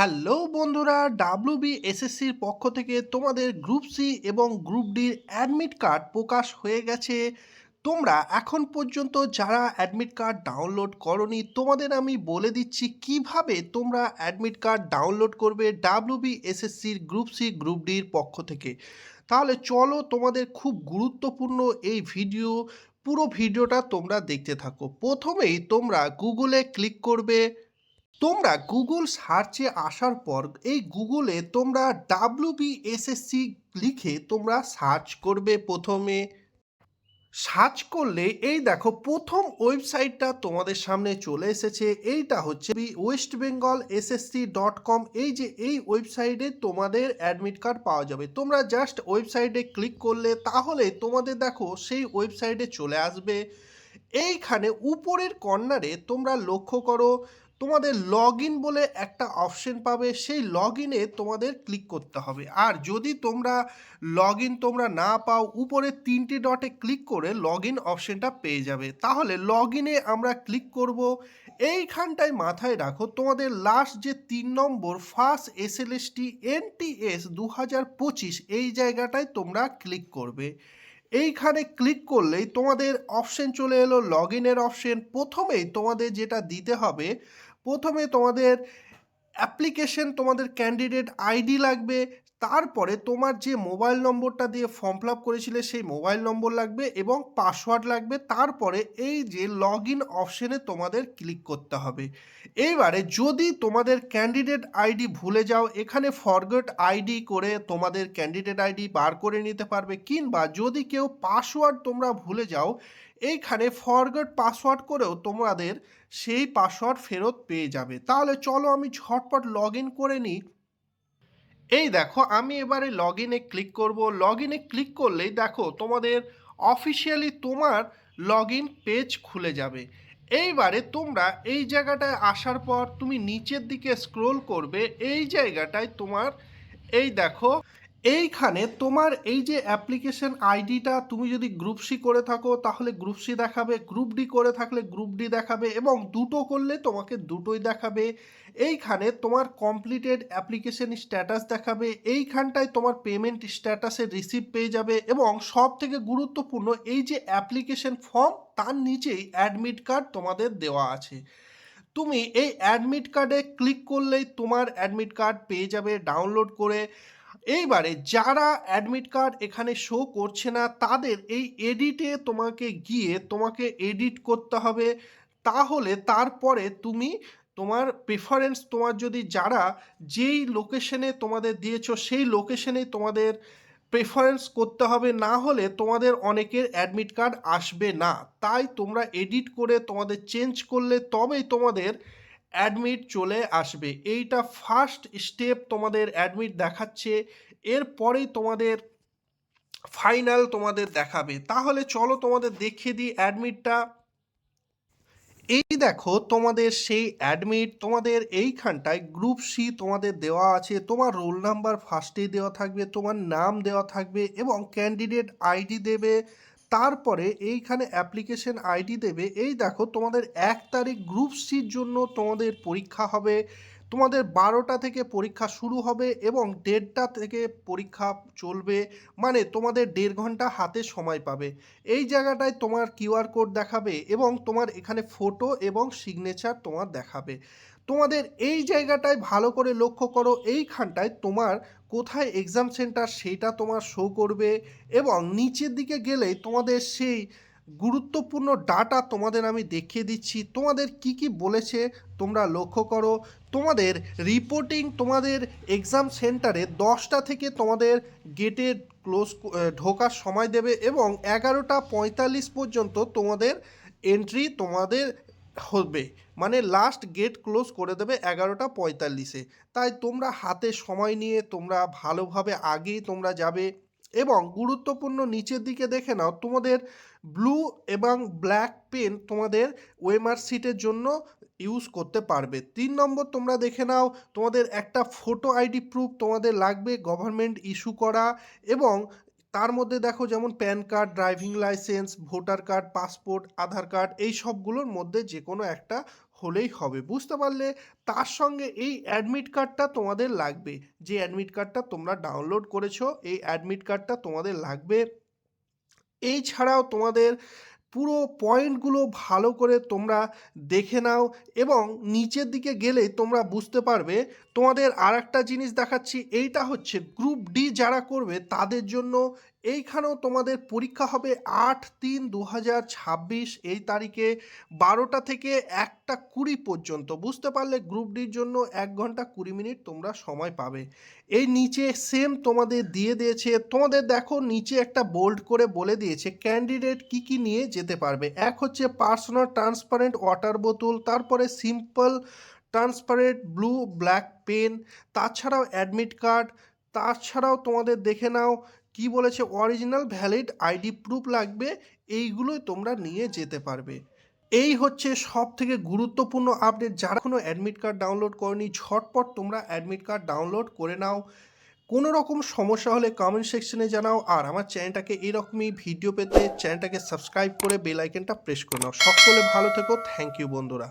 Hello বন্ধুরা W B এসএসসির পক্ষ থেকে তোমাদের গ্রুপ সি এবং গ্রুপ ডির অ্যাডমিট কার্ড প্রকাশ হয়ে গেছে। তোমরা এখন পর্যন্ত যারা অ্যাডমিট কার্ড ডাউনলোড করনি, তোমাদের আমি বলে দিচ্ছি কীভাবে তোমরা অ্যাডমিট কার্ড ডাউনলোড করবে ডাব্লু বি এসএসসির গ্রুপ সি, গ্রুপ ডির পক্ষ থেকে। তাহলে চলো তোমাদের খুব গুরুত্বপূর্ণ এই ভিডিও, পুরো ভিডিওটা তোমরা দেখতে থাকো। প্রথমেই তোমরা গুগলে ক্লিক করবে তোমরা গুগল সার্চে আসার পর এই গুগলে তোমরা ডাব্লিউ বিএসএসসি লিখে তোমরা সার্চ করবে প্রথমে। সার্চ করলে এই দেখো প্রথম ওয়েবসাইটটা তোমাদের সামনে চলে এসেছে, এইটা হচ্ছে West Bengal SSC dot com এই যে এই ওয়েবসাইটে তোমাদের অ্যাডমিট কার্ড পাওয়া যাবে। তোমরা জাস্ট ওয়েবসাইটে ক্লিক করলে তাহলে তোমাদের দেখো সেই ওয়েবসাইটে চলে আসবে। এইখানে উপরের কর্নারে তোমরা লক্ষ্য করো তোমাদের লগ ইন বলে একটা অপশন পাবে, সেই লগ ইনে তোমাদের ক্লিক করতে হবে। আর যদি তোমরা লগ ইন তোমরা না পাও, উপরে তিনটে ডটে ক্লিক করে লগ ইন অপশনটা পেয়ে যাবে। তাহলে লগ ইনে আমরা ক্লিক করব, এইখানটায় মাথায় রাখো, তোমাদের লাস্ট যে তিন নম্বর first S L S T N T S দু হাজার পঁচিশ, এই জায়গাটায় তোমরা ক্লিক করবে। এইখানে ক্লিক করলেই তোমাদের অপশন চলে এলো লগ ইনের অপশন প্রথমেই তোমাদের যেটা দিতে হবে প্রথমে তোমাদের অ্যাপ্লিকেশন তোমাদের ক্যান্ডিডেট আইডি লাগবে তারপরে তোমার যে মোবাইল নম্বরটা দিয়ে ফর্ম ফিল আপ করেছিলে, সেই মোবাইল নম্বর লাগবে এবং পাসওয়ার্ড লাগবে। তারপরে এই যে লগ ইন অপশনে তোমাদের ক্লিক করতে হবে। এইবারে যদি তোমাদের ক্যান্ডিডেট আইডি ভুলে যাও, এখানে ফরগেট আইডি করে তোমাদের ক্যান্ডিডেট আইডি বার করে নিতে পারবে, কিংবা যদি কেউ পাসওয়ার্ড তোমরা ভুলে যাও, এইখানে ফরগেট পাসওয়ার্ড করেও তোমাদের সেই পাসওয়ার্ড ফেরত পেয়ে যাবে। তাহলে চলো আমি ঝটপট লগ ইন করে নিই। এই দেখো, আমি এবারে লগ ইনে ক্লিক করব। লগ ইনে ক্লিক করলেই দেখো, তোমাদের অফিসিয়ালি তোমার লগ ইন পেজ খুলে যাবে। এইবারে তোমরা এই জায়গাটায় আসার পর তুমি নিচের দিকে স্ক্রোল করবে, এই জায়গাটায় তোমার, এই দেখো এইখানে তোমার এই যে অ্যাপ্লিকেশন আইডিটা তুমি যদি গ্রুপ সি করে থাকো, তাহলে গ্রুপ সি দেখাবে গ্রুপ ডি করে থাকলে গ্রুপ ডি দেখাবে এবং দুটো করলে তোমাকে দুটোই দেখাবে। এইখানে তোমার কমপ্লিটেড অ্যাপ্লিকেশন স্ট্যাটাস দেখাবে, এইখানটায় তোমার পেমেন্ট স্ট্যাটাসের রিসিভ পেয়ে যাবে এবং সব থেকে গুরুত্বপূর্ণ এই যে অ্যাপ্লিকেশন ফর্ম তার নিচেই অ্যাডমিট কার্ড তোমাদের দেওয়া আছে। তুমি এই অ্যাডমিট কার্ডে ক্লিক করলেই তোমার অ্যাডমিট কার্ড পেয়ে যাবে ডাউনলোড করে। এইবারে যারা অ্যাডমিট কার্ড এখানে শো করছে না, তাদের এই এডিটে তোমাকে গিয়ে তোমাকে এডিট করতে হবে। তাহলে তারপরে তুমি তোমার প্রেফারেন্স তোমার যদি যারা যেই লোকেশনে তোমাদের দিয়েছ, সেই লোকেশনে তোমাদের প্রেফারেন্স করতে হবে। না হলে তোমাদের অনেকের অ্যাডমিট কার্ড আসবে না। তাই তোমরা এডিট করে তোমাদের চেঞ্জ করলে তবেই তোমাদের অ্যাডমিট চলে আসবে। এইটা ফার্স্ট স্টেপ তোমাদের অ্যাডমিট দেখাচ্ছে, এরপরেই তোমাদের ফাইনাল তোমাদের দেখাবে। তাহলে চলো তোমাদের দেখিয়ে দিই অ্যাডমিটটা এই দেখো তোমাদের সেই অ্যাডমিট তোমাদের এইখানটায় গ্রুপ সি তোমাদের দেওয়া আছে, তোমার রোল নাম্বার ফার্স্টেই দেওয়া থাকবে, তোমার নাম দেওয়া থাকবে এবং ক্যান্ডিডেট আইডি দেবে। তারপরে এইখানে অ্যাপ্লিকেশন আইডি দেবে। এই দেখো, তোমাদের এক তারিখ গ্রুপ সির জন্য তোমাদের পরীক্ষা হবে। তোমাদের বারোটা থেকে পরীক্ষা শুরু হবে এবং দেড়টা থেকে পরীক্ষা চলবে। মানে তোমাদের দেড় ঘণ্টা হাতে সময় পাবে। এই জায়গাটায় তোমার কিউআর কোড দেখাবে এবং তোমার এখানে ফটো এবং সিগনেচার তোমার দেখাবে। তোমাদের এই জায়গাটায় ভালো করে লক্ষ্য করো, এইখানটায় তোমার কোথায় এক্সাম সেন্টার সেইটা তোমার শো করবে এবং নিচের দিকে গেলেই তোমাদের সেই গুরুত্বপূর্ণ ডাটা তোমাদের আমি দেখিয়ে দিচ্ছি। তোমাদের কি কি বলেছে তোমরা লক্ষ্য করো। তোমাদের রিপোর্টিং তোমাদের এক্সাম সেন্টারে দশটা থেকে তোমাদের গেটে ক্লোজ ঢোকার সময় দেবে এবং এগারোটা পঁয়তাল্লিশ পর্যন্ত তোমাদের এন্ট্রি তোমাদের হবে। মানে লাস্ট গেট ক্লোজ করে দেবে এগারোটা পঁয়তাল্লিশে। তাই তোমরা হাতে সময় নিয়ে তোমরা ভালোভাবে আগেই তোমরা যাবে এবং গুরুত্বপূর্ণ নিচের দিকে দেখে নাও, তোমাদের ব্লু এবং ব্ল্যাক পেন তোমাদের ওয়েমার সিটের জন্য ইউজ করতে পারবে। তিন নম্বর তোমরা দেখে নাও, তোমাদের একটা ফটো আইডি প্রুফ তোমাদের লাগবে গভর্নমেন্ট ইস্যু করা এবং তার মধ্যে দেখো যেমন PAN card, driving licence, voter card, passport, Aadhaar card, এই সবগুলোর মধ্যে যে কোনো একটা হলেই হবে। বুঝতে পারলে তার সঙ্গে এই অ্যাডমিট কার্ডটা তোমাদের লাগবে। যে অ্যাডমিট কার্ডটা তোমরা ডাউনলোড করেছ, এই অ্যাডমিট কার্ডটা তোমাদের লাগবে। এই ছাড়াও তোমাদের পুরো পয়েন্টগুলো ভালো করে তোমরা দেখে নাও এবং নিচের দিকে গেলে তোমরা বুঝতে পারবে। তোমাদের আর একটা জিনিস দেখাচ্ছি, এইটা হচ্ছে গ্রুপ ডি যারা করবে তাদের জন্য এইখানেও তোমাদের পরীক্ষা হবে আট তিন দু হাজার ছাব্বিশ, এই তারিখে বারোটা থেকে একটা কুড়ি পর্যন্ত। বুঝতে পারলে গ্রুপ ডির জন্য এক ঘণ্টা কুড়ি মিনিট তোমরা সময় পাবে। এই নিচে সেম তোমাদের দিয়ে দিয়েছে, তোমাদের দেখো নিচে একটা বোল্ড করে বলে দিয়েছে ক্যান্ডিডেট কি কি নিয়ে যেতে পারবে। এক হচ্ছে পার্সোনাল ট্রান্সপারেন্ট ওয়াটার বোতল তারপরে simple transparent blue black pen তাছাড়াও অ্যাডমিট কার্ড তাছাড়াও তোমাদের দেখে নাও কি বলেছে অরিজিনাল ভ্যালিড আইডি প্রুফ লাগবে, এইগুলোই তোমরা নিয়ে যেতে পারবে। এই হচ্ছে সব থেকে গুরুত্বপূর্ণ আপডেট যারা কোনো অ্যাডমিট কার্ড ডাউনলোড করনি, ঝটপট তোমরা অ্যাডমিট কার্ড ডাউনলোড করে নাও। কোনো রকম সমস্যা হলে কমেন্ট সেকশনে জানাও, আর আমার চ্যানেলটাকে এরকমই ভিডিও পেতে চ্যানেলটাকে সাবস্ক্রাইব করে বেল আইকনটা প্রেস করে নাও। সকলে ভালো থেকো থ্যাংক ইউ বন্ধুরা।